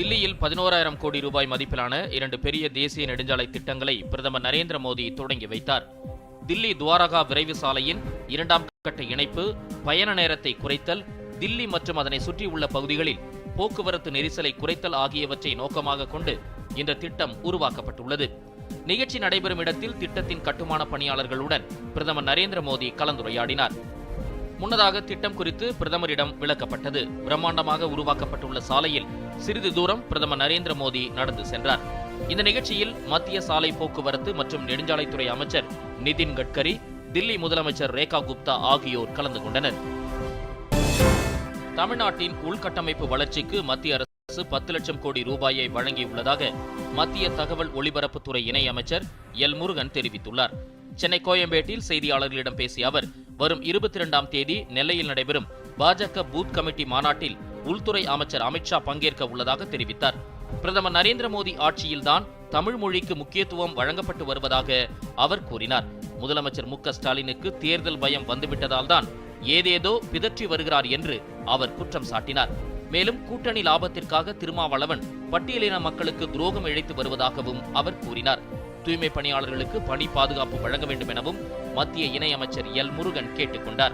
தில்லியில் பதினோராயிரம் கோடி ரூபாய் மதிப்பிலான இரண்டு பெரிய தேசிய நெடுஞ்சாலை திட்டங்களை பிரதமர் நரேந்திர மோடி தொடங்கி வைத்தார். தில்லி துவாரகா விரைவு சாலையின் இரண்டாம் கட்ட இணைப்பு பயண நேரத்தை குறைத்தல் தில்லி மற்றும் அதனை சுற்றியுள்ள பகுதிகளில் போக்குவரத்து நெரிசலை குறைத்தல் ஆகியவற்றை நோக்கமாக கொண்டு இந்த திட்டம் உருவாக்கப்பட்டுள்ளது. நிகழ்ச்சி நடைபெறும் இடத்தில் திட்டத்தின் கட்டுமான பணியாளர்களுடன் பிரதமர் நரேந்திர மோடி கலந்துரையாடினார். முன்னதாக திட்டம் குறித்து பிரதமரிடம் விளக்கப்பட்டது. பிரம்மாண்டமாக உருவாக்கப்பட்டுள்ள சாலையில் சிறிது தூரம் பிரதமர் நரேந்திர மோடி நடந்து சென்றார். இந்த நிகழ்ச்சியில் மத்திய சாலை போக்குவரத்து மற்றும் நெடுஞ்சாலைத்துறை அமைச்சர் நிதின் கட்கரி தில்லி முதலமைச்சர் ரேகா குப்தா ஆகியோர் கலந்து கொண்டனர். தமிழ்நாட்டின் உள்கட்டமைப்பு வளர்ச்சிக்கு மத்திய அரசு பத்து லட்சம் கோடி ரூபாயை வழங்கியுள்ளதாக மத்திய தகவல் ஒலிபரப்புத்துறை இணை அமைச்சர் எல் முருகன் தெரிவித்துள்ளார். சென்னை கோயம்பேட்டில் செய்தியாளர்களிடம் பேசிய அவர் வரும் இருபத்தி இரண்டாம் தேதி நெல்லையில் நடைபெறும் பாஜக பூத் கமிட்டி மாநாட்டில் உள்துறை அமைச்சர் அமித்ஷா பங்கேற்க உள்ளதாக தெரிவித்தார். பிரதமர் நரேந்திர மோடி ஆட்சியில்தான் தமிழ் மொழிக்கு முக்கியத்துவம் வழங்கப்பட்டு வருவதாக அவர் கூறினார். முதலமைச்சர் மு ஸ்டாலினுக்கு தேர்தல் பயம் வந்துவிட்டதால் தான் ஏதேதோ பிதற்றி வருகிறார் என்று அவர் குற்றம் சாட்டினார். மேலும் கூட்டணி லாபத்திற்காக திருமாவளவன் பட்டியலின மக்களுக்கு துரோகம் இழைத்து வருவதாகவும் அவர் கூறினார். தூய்மை பணியாளர்களுக்கு பணி பாதுகாப்பு வழங்க வேண்டும் எனவும் மத்திய இணையமைச்சர் எல் முருகன் கேட்டுக்கொண்டார்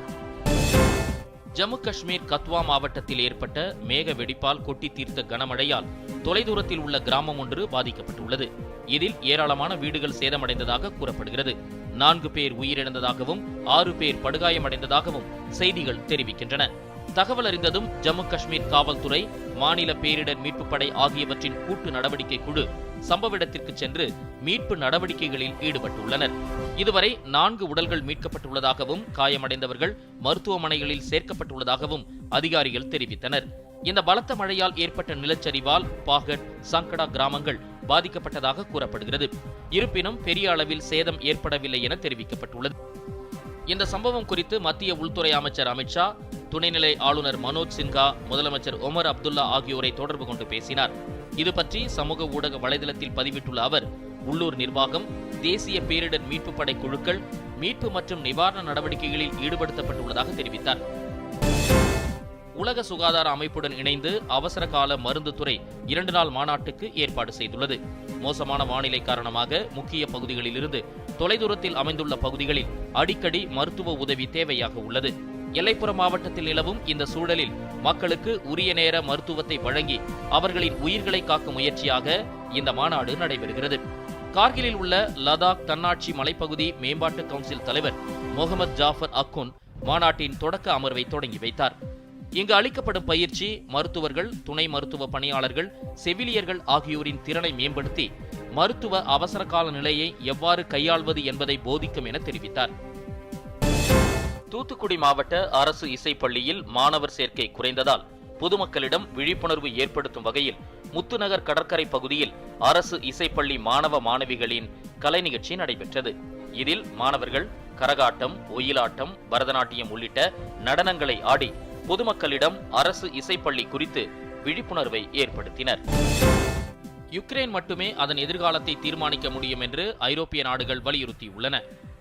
ஜம்மு காஷ்மீர் கத்வா மாவட்டத்தில் ஏற்பட்ட மேக வெடிப்பால் கொட்டி தீர்த்த கனமழையால் தொலைதூரத்தில் உள்ள கிராமம் ஒன்று பாதிக்கப்பட்டுள்ளது. இதில் ஏராளமான வீடுகள் சேதமடைந்ததாக கூறப்படுகிறது. நான்கு பேர் உயிரிழந்ததாகவும் ஆறு பேர் படுகாயமடைந்ததாகவும் செய்திகள் தெரிவிக்கின்றன. தகவல் அறிந்ததும் ஜம்மு காஷ்மீர் காவல்துறை மாநில பேரிடர் மீட்புப் படை ஆகியவற்றின் கூட்டு நடவடிக்கை குழு சம்பவ இடத்திற்கு சென்று மீட்பு நடவடிக்கைகளில் ஈடுபட்டுள்ளனர். இதுவரை நான்கு உடல்கள் மீட்கப்பட்டுள்ளதாகவும் காயமடைந்தவர்கள் மருத்துவமனைகளில் சேர்க்கப்பட்டுள்ளதாகவும் அதிகாரிகள் தெரிவித்தனர். இந்த பலத்த மழையால் ஏற்பட்ட நிலச்சரிவால் பாகட் சங்கடா கிராமங்கள் பாதிக்கப்பட்டதாக கூறப்படுகிறது. இருப்பினும் பெரிய அளவில் சேதம் ஏற்படவில்லை என தெரிவிக்கப்பட்டுள்ளது. இந்த சம்பவம் குறித்து மத்திய உள்துறை அமைச்சர் அமித்ஷா துணைநிலை ஆளுநர் மனோஜ் சின்ஹா முதலமைச்சர் ஒமர் அப்துல்லா ஆகியோரை தொடர்பு கொண்டு பேசினார். இது பற்றி சமூக ஊடக வலைதளத்தில் பதிவிட்டுள்ள அவர் உள்ளூர் நிர்வாகம் தேசிய பேரிடர் மீட்பு படை குழுக்கள் மீட்பு மற்றும் நிவாரண நடவடிக்கைகளில் ஈடுபடுத்தப்பட்டுள்ளதாக தெரிவித்தார். உலக சுகாதார அமைப்புடன் இணைந்து அவசர கால மருந்து துறை இரண்டு நாள் மாநாட்டுக்கு ஏற்பாடு செய்துள்ளது. மோசமான வானிலை காரணமாக முக்கிய பகுதிகளிலிருந்து தொலைதூரத்தில் அமைந்துள்ள பகுதிகளில் அடிக்கடி மருத்துவ உதவி தேவையாக உள்ளது. எல்லைப்புற மாவட்டத்தில் நிலவும் இந்த சூழலில் மக்களுக்கு உரிய நேர மருத்துவத்தை வழங்கி அவர்களின் உயிர்களை காக்கும் முயற்சியாக இந்த மாநாடு நடைபெறுகிறது. கார்கிலில் உள்ள லதாக் தன்னாட்சி மலைப்பகுதி மேம்பாட்டு கவுன்சில் தலைவர் முகமது ஜாஃபர் அக்குன் மாநாட்டின் தொடக்க அமர்வை தொடங்கி வைத்தார். இங்கு அளிக்கப்படும் பயிற்சி மருத்துவர்கள் துணை மருத்துவ பணியாளர்கள் செவிலியர்கள் ஆகியோரின் திறனை மேம்படுத்தி மருத்துவ அவசர கால நிலையை எவ்வாறு கையாள்வது என்பதை போதிக்கும் என தெரிவித்தார். தூத்துக்குடி மாவட்ட அரசு இசைப்பள்ளியில் மாணவர் சேர்க்கை குறைந்ததால் பொதுமக்களிடம் விழிப்புணர்வு ஏற்படுத்தும் வகையில் முத்துநகர் கடற்கரை பகுதியில் அரசு இசைப்பள்ளி மாணவ மாணவிகளின் கலை நிகழ்ச்சி நடைபெற்றது. இதில் மாணவர்கள் கரகாட்டம் ஒயிலாட்டம் பரதநாட்டியம் உள்ளிட்ட நடனங்களை ஆடி பொதுமக்களிடம் அரசு இசைப்பள்ளி குறித்து விழிப்புணர்வை ஏற்படுத்தினர். யுக்ரைன் மட்டுமே அதன் எதிர்காலத்தை தீர்மானிக்க முடியும் என்று ஐரோப்பிய நாடுகள் வலியுறுத்தியுள்ளன.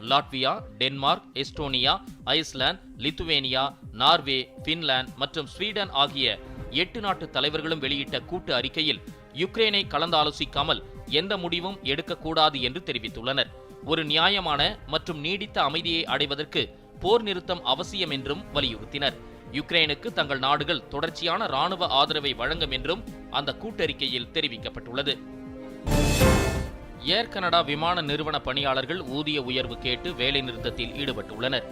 Latvia Denmark Estonia Iceland Lithuania Norway Finland மற்றும் ஸ்வீடன் ஆகிய எட்டு நாட்டு தலைவர்களும் வெளியிட்ட கூட்டு அறிக்கையில் யுக்ரைனை கலந்தாலோசிக்காமல் எந்த முடிவும் எடுக்கக்கூடாது என்று தெரிவித்துள்ளனர். ஒரு நியாயமான மற்றும் நீடித்த அமைதியை அடைவதற்கு போர் நிறுத்தம் அவசியம் என்றும் வலியுறுத்தினர். யுக்ரைனுக்கு தங்கள் நாடுகள் தொடர்ச்சியான ராணுவ ஆதரவை வழங்கும் என்றும் அந்த கூட்டறிக்கையில் தெரிவிக்கப்பட்டுள்ளது. ஏர் கனடா விமான நிறுவன பணியாளர்கள் ஊதிய உயர்வு கேட்டு வேலைநிறுத்தத்தில் ஈடுபட்டுள்ளனர்.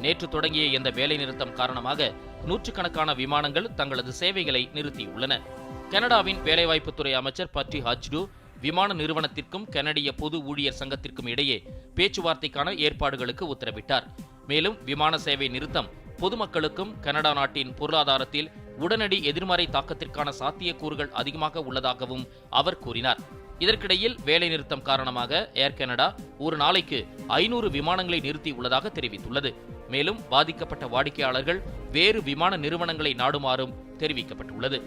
நேற்று தொடங்கிய இந்த வேலைநிறுத்தம் காரணமாக நூற்றுக்கணக்கான விமானங்கள் தங்களது சேவைகளை நிறுத்தியுள்ளன. கனடாவின் வேலைவாய்ப்புத்துறை அமைச்சர் பட்ரி ஹச்டு விமான நிறுவனத்திற்கும் கனடிய பொது ஊழியர் சங்கத்திற்கும் இடையே பேச்சுவார்த்தைக்கான ஏற்பாடுகளுக்கு உத்தரவிட்டார். மேலும் விமான சேவை நிறுத்தம் பொதுமக்களுக்கும் கனடா நாட்டின் பொருளாதாரத்தில் உடனடி எதிர்மறை தாக்கத்திற்கான சாத்தியக்கூறுகள் அதிகமாக உள்ளதாகவும் அவர் கூறினார். இதற்கிடையில் வேலைநிறுத்தம் காரணமாக ஏர் கனடா ஒரு நாளைக்கு ஐநூறு விமானங்களை நிறுத்தி உள்ளதாக தெரிவித்துள்ளது. மேலும் பாதிக்கப்பட்ட வாடிக்கையாளர்கள் வேறு விமான நிறுவனங்களை நாடுமாறும் தெரிவிக்கப்பட்டுள்ளது.